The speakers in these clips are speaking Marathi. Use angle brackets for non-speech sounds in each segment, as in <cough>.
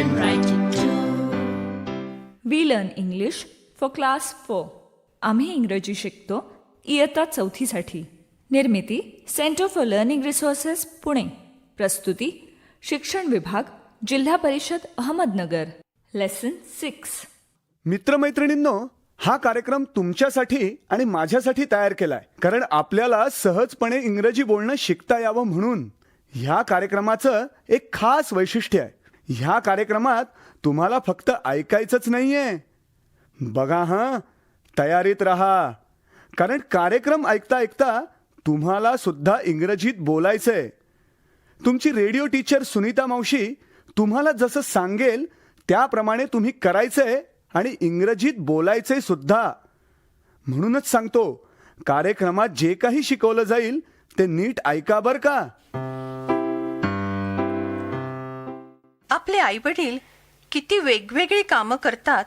And write it too. We learn English for class four आम्ही इंग्रजी शिकतो इयत्ता चौथीसाठी. निर्मिती centre for learning resources Pune. प्रस्तुती शिक्षण विभाग जिल्हा परिषद अहमदनगर. लेसन सिक्स मित्रमैत्रिणींनो हा कार्यक्रम तुमच्यासाठी आणि माझ्यासाठी तयार केलाय. कारण आपल्याला सहजपणे इंग्रजी बोलणं शिकता यावं म्हणून ह्या कार्यक्रमाचं एक खास वैशिष्ट्य आहे. ह्या कार्यक्रमात तुम्हाला फक्त ऐकायचंच नाहीये. बघा हां? तयारीत राहा. कारण कार्यक्रम ऐकता ऐकता तुम्हाला सुद्धा इंग्रजीत बोलायचंय. तुमची रेडिओ टीचर सुनीता मावशी तुम्हाला जसं सांगेल त्याप्रमाणे तुम्ही करायचंय आणि इंग्रजीत बोलायचंय सुद्धा. म्हणूनच सांगतो कार्यक्रमात जे काही शिकवलं जाईल ते नीट ऐका बर का. आपले आई वडील किती वेगवेगळी कामं करतात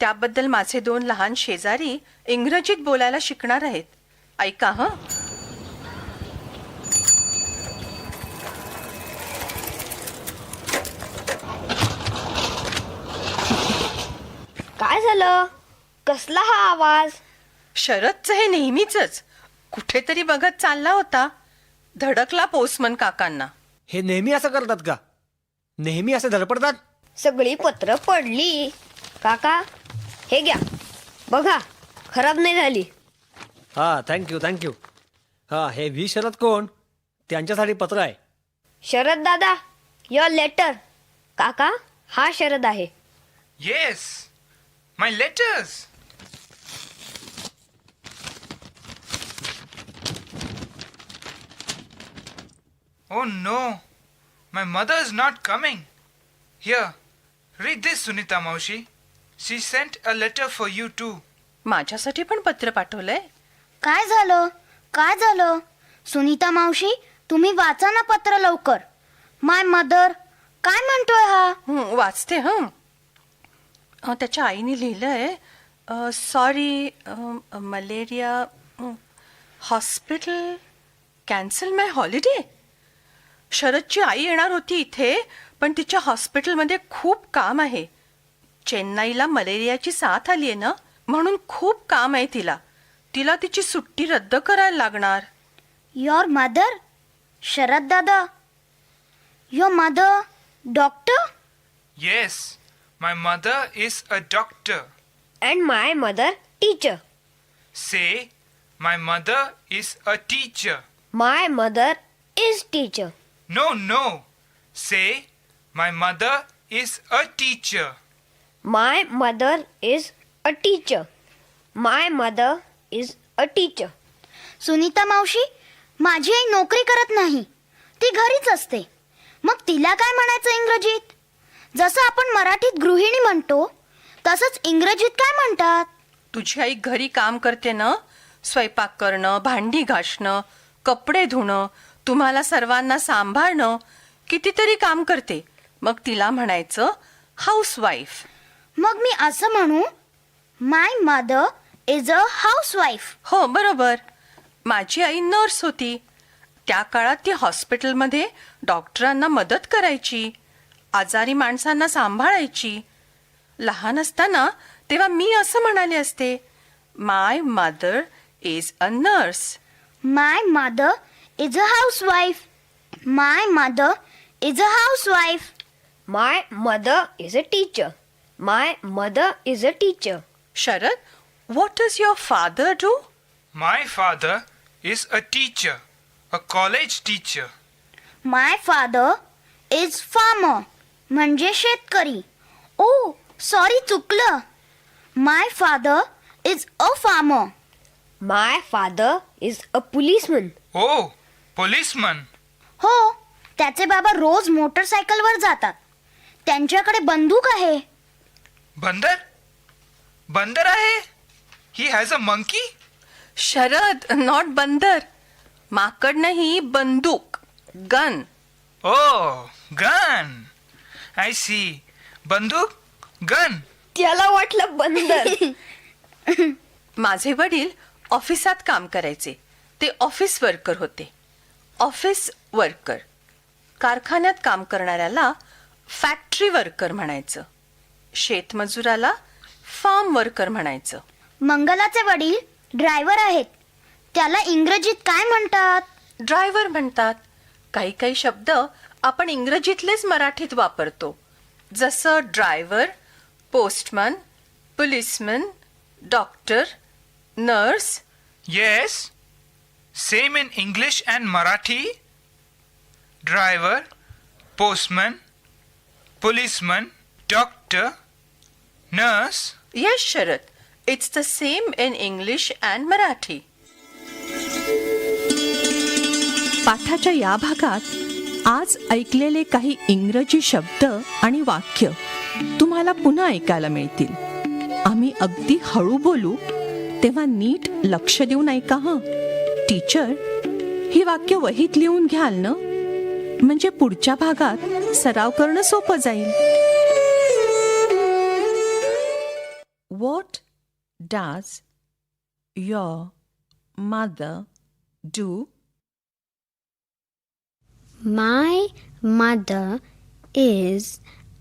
त्याबद्दल माझे दोन लहान शेजारी इंग्रजीत बोलायला शिकणार आहेत. ऐका हं? काय झालं? कसला हा आवाज? शरदचं हे नेहमीच कुठेतरी बघत चालला होता. धडकला पोस्टमन काकांना. हे नेहमी असं करतात का? नेहमी असे धडपडतात. सगळी पत्र पडली. काका हे घ्या. बघा खराब नाही झाली. हा थँक्यू थँक्यू हा हे व्ही शरद कोण? त्यांच्यासाठी पत्र आहे. शरद दादा युअर लेटर काका हा शरद आहे. Yes, my letters. Oh no, my mother is not coming. Here, read this, Sunita Maushi. She sent a letter for you too. माझ्यासाठी पण पत्र पाठवलंय. काय झालं? काय झालं? सुनीता मावशी तुम्ही वाचा ना पत्र लवकर. माय मदर काय म्हणतोय हा? हं, वाचते हं. अं, त्याच्या आईने लिहिलंय sorry malaria hospital cancel my holiday शरदची आई येणार होती इथे पण तिच्या हॉस्पिटलमध्ये खूप काम आहे. चेन्नईला मलेरियाची साथ आली आहे ना? म्हणून खूप काम आहे तिला. तिला तिची सुट्टी रद्द करायला लागणार. युअर मदर शरद दादा? Your mother doctor Yes, my mother is a doctor. And my mother teacher Say, my mother is a teacher. My mother is teacher No, no. Say, my mother is a teacher. My mother is a teacher my mother is a teacher Sunita मावशी माझी आई नोकरी करत नाही. ती घरीच असते. मग तिला काय म्हणायचं इंग्रजीत? जसं आपण मराठीत गृहिणी म्हणतो तसंच इंग्रजीत काय म्हणतात? तुझी आई घरी काम करते ना? स्वयंपाक करणं भांडी घासणं कपडे धुणं तुम्हाला सर्वांना सांभाळणं कितीतरी काम करते. मग तिला म्हणायचं हाऊसवाईफ मग मी असं म्हणू my mother is a housewife हो बरोबर. माझी आई नर्स होती. त्या काळात ती हॉस्पिटलमध्ये डॉक्टरांना मदत करायची आजारी माणसांना सांभाळायची. लहान असताना तेव्हा मी असं म्हणाले असते my mother is a nurse my mother Is a housewife my mother is a housewife my mother is a teacher my mother is a teacher Sharad what does your father do My father is a teacher, a college teacher. My father is farmer म्हणजे शेतकरी ओ सॉरी चुकलं my father is a farmer my father is a policeman Oh, policeman. हो त्याचे बाबा रोज मोटरसायकलवर जातात त्यांच्याकडे बंदूक आहे Bandar? Bandar आहे? He has a monkey? Sharad not बंदर माकड नाही बंदूक gun Oh, gun. I see. बंदूक? Gun. त्याला वाटलं बंदर <laughs> माझे वडील ऑफिसात काम करायचे ते ऑफिस वर्कर होते ऑफिस वर्कर कारखान्यात काम करणाऱ्याला फॅक्टरी वर्कर म्हणायचं शेतमजुराला फार्म वर्कर म्हणायचं. मंगलाचे वडील ड्रायव्हर आहेत त्याला इंग्रजीत काय म्हणतात? ड्रायव्हर म्हणतात काही काही शब्द आपण इंग्रजीतलेच मराठीत वापरतो जसं driver postman policeman doctor nurse. Yes. Same in English and Marathi. Driver, postman, policeman, doctor, nurse. Yes Sharad it's the same in English and Marathi पाठाच्या या भागात आज ऐकलेले काही इंग्रजी शब्द आणि वाक्य तुम्हाला पुन्हा ऐकायला मिळतील आम्ही अगदी हळू बोलू तेव्हा नीट लक्ष देऊन ऐका हं. टीचर ही वाक्य वहीत लिहून घ्याल ना? म्हणजे पुढच्या भागात सराव करणं सोपं जाईल. What does your mother do My mother is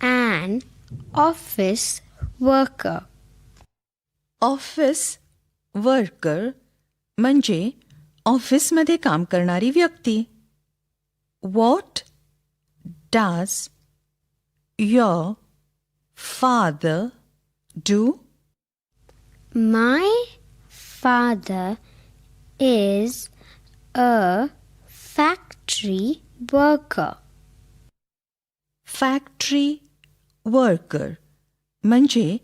an office worker. Office worker म्हणजे ऑफिसमध्ये काम करणारी व्यक्ती. What does your father do My father is a factory worker. Factory worker म्हणजे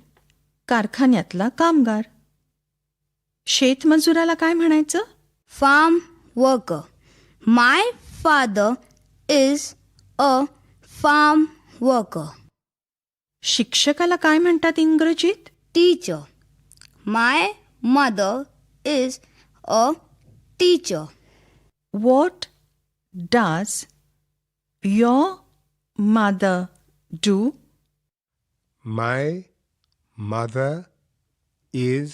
कारखान्यातला कामगार. शेतमजुराला काय म्हणायचं? Farm work my father is a farm work शिक्षकाला काय म्हणतात इंग्रजीत? Teacher my mother is a teacher what does your mother do my mother is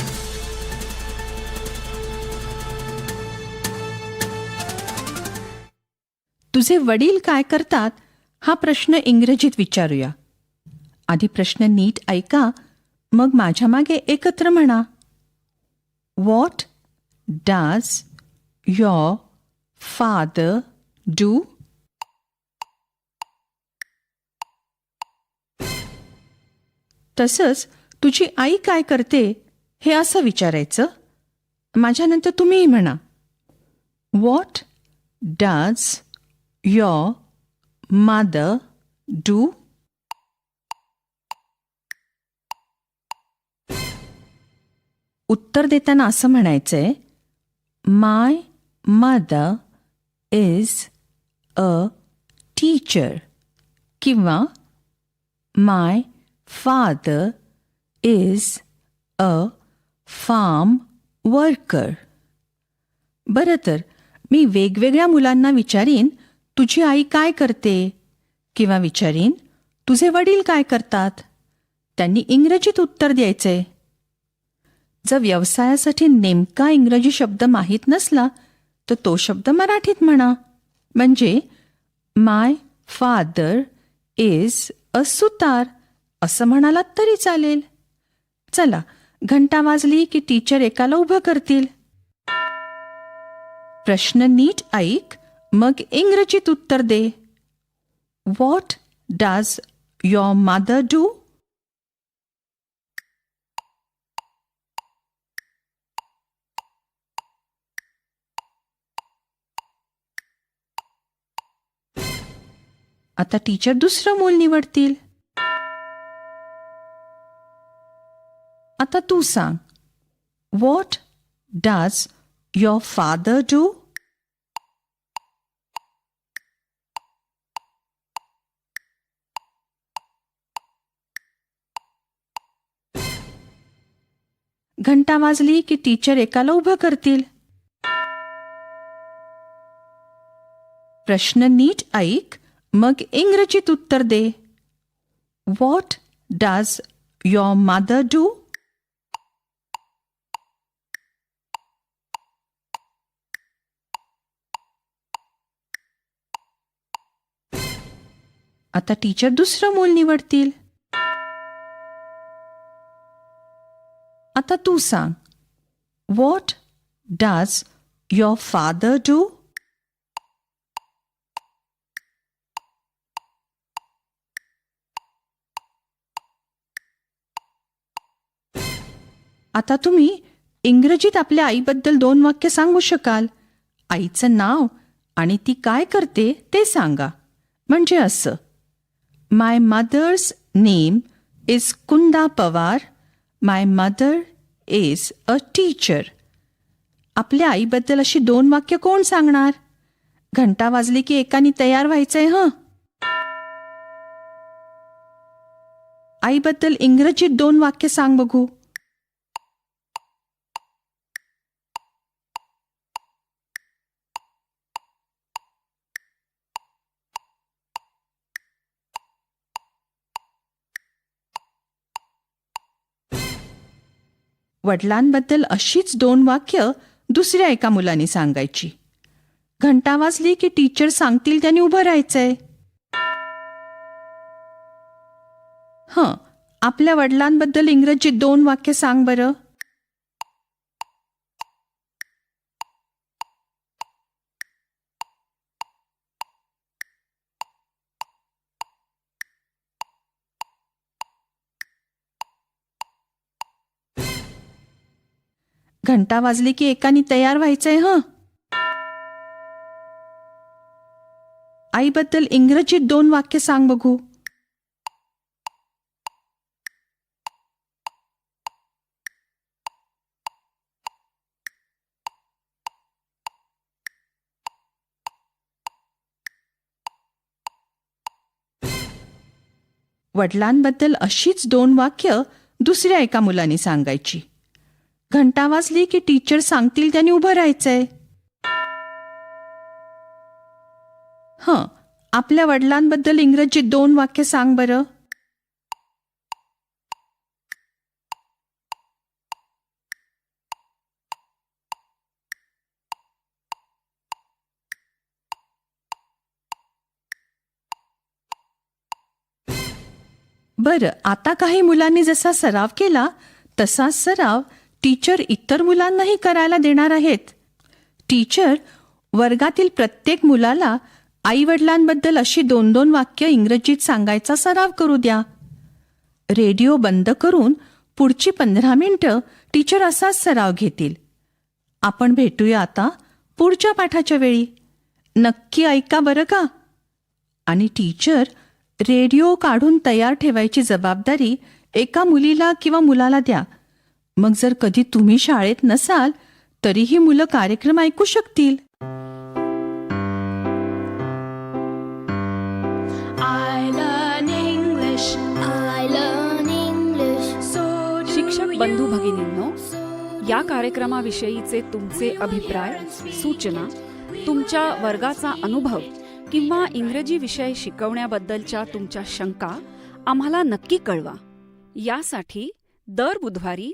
तुझे वडील काय करतात? हा प्रश्न इंग्रजीत विचारूया. आधी प्रश्न नीट ऐका मग माझ्या मागे एकत्र म्हणा. What does your father do तसंच तुझी आई काय करते हे असं विचारायचं. माझ्यानंतर तुम्हीही म्हणा. What does your mother do उत्तर देताना असं म्हणायचंय my mother is a teacher किंवा my father is a farm worker बरं तर मी वेगवेगळ्या मुलांना विचारीन तुझी आई काय करते? किंवा विचारीन तुझे वडील काय करतात? त्यांनी इंग्रजीत उत्तर द्यायचे. जर व्यवसायासाठी नेमका इंग्रजी शब्द माहीत नसला तर तो शब्द मराठीत म्हणा. म्हणजे माय फादर इज अ सुतार असं म्हणालात तरी चालेल. चला घंटा वाजली की टीचर एकाला उभं करतील. प्रश्न नीट ऐक मग इंग्रजीत उत्तर दे. What does your mother do आता टीचर दुसरं मूल निवडतील. आता तू सांग. What does your father do घंटा वाजली की टीचर एकाला उभं करतील. प्रश्न नीट ऐक मग इंग्रजीत उत्तर दे. What does your mother do आता टीचर दुसरं मूल निवडतील. आता तू सांग what does your father do आता तुम्ही इंग्रजीत आपल्या आईबद्दल दोन वाक्य सांगू शकाल. आईचं नाव आणि ती काय करते ते सांगा. म्हणजे असं my mother's name is Kunda Pawar my mother is a teacher आपल्या आईबद्दल अशी दोन वाक्य कोण सांगणार? घंटा वाजली की एकानी तयार व्हायचंय हं? आईबद्दल इंग्रजीत दोन वाक्य सांग बघू. वडिलांबद्दल अशीच दोन वाक्य दुसऱ्या एका मुलाने सांगायची. घंटा वाजली की टीचर सांगतील त्यांनी उभं राहायचंय. हं आपल्या वडिलांबद्दल इंग्रजीत दोन वाक्य सांग बरं. घंटा वाजली की एकानी तयार व्हायचंय हं? आईबद्दल इंग्रजीत दोन वाक्य सांग बघू. वडिलांबद्दल अशीच दोन वाक्य दुसऱ्या एका मुलाने सांगायची. घंटा वाजली की टीचर सांगतील त्यांनी उभं राहायचंय. हं आपल्या वडिलांबद्दल इंग्रजीत दोन वाक्य सांग बरं. बरं आता काही मुलांनी जसा सराव केला तसाच सराव टीचर इतर मुलांनाही करायला देणार आहेत. टीचर वर्गातील प्रत्येक मुलाला आईवडिलांबद्दल अशी दोन दोन वाक्य इंग्रजीत सांगायचा सराव करू द्या. रेडिओ बंद करून पुढची पंधरा मिनिटं टीचर असाच सराव घेतील. आपण भेटूया आता पुढच्या पाठाच्या वेळी. नक्की ऐका बरं का? आणि टीचर रेडिओ काढून तयार ठेवायची जबाबदारी एका मुलीला किंवा मुलाला द्या. मग जर कधी तुम्ही शाळेत नसाल तरीही मुलं कार्यक्रम ऐकू शकतील. शिक्षक बंधू. भगिनींनो या कार्यक्रमाविषयीचे तुमचे अभिप्राय सूचना तुमच्या वर्गाचा अनुभव किंवा इंग्रजी विषय शिकवण्याबद्दलच्या तुमच्या शंका आम्हाला नक्की कळवा. यासाठी दर बुधवारी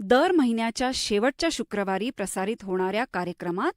दर महिन्याच्या शेवटच्या शुक्रवारी प्रसारित होणाऱ्या कार्यक्रमात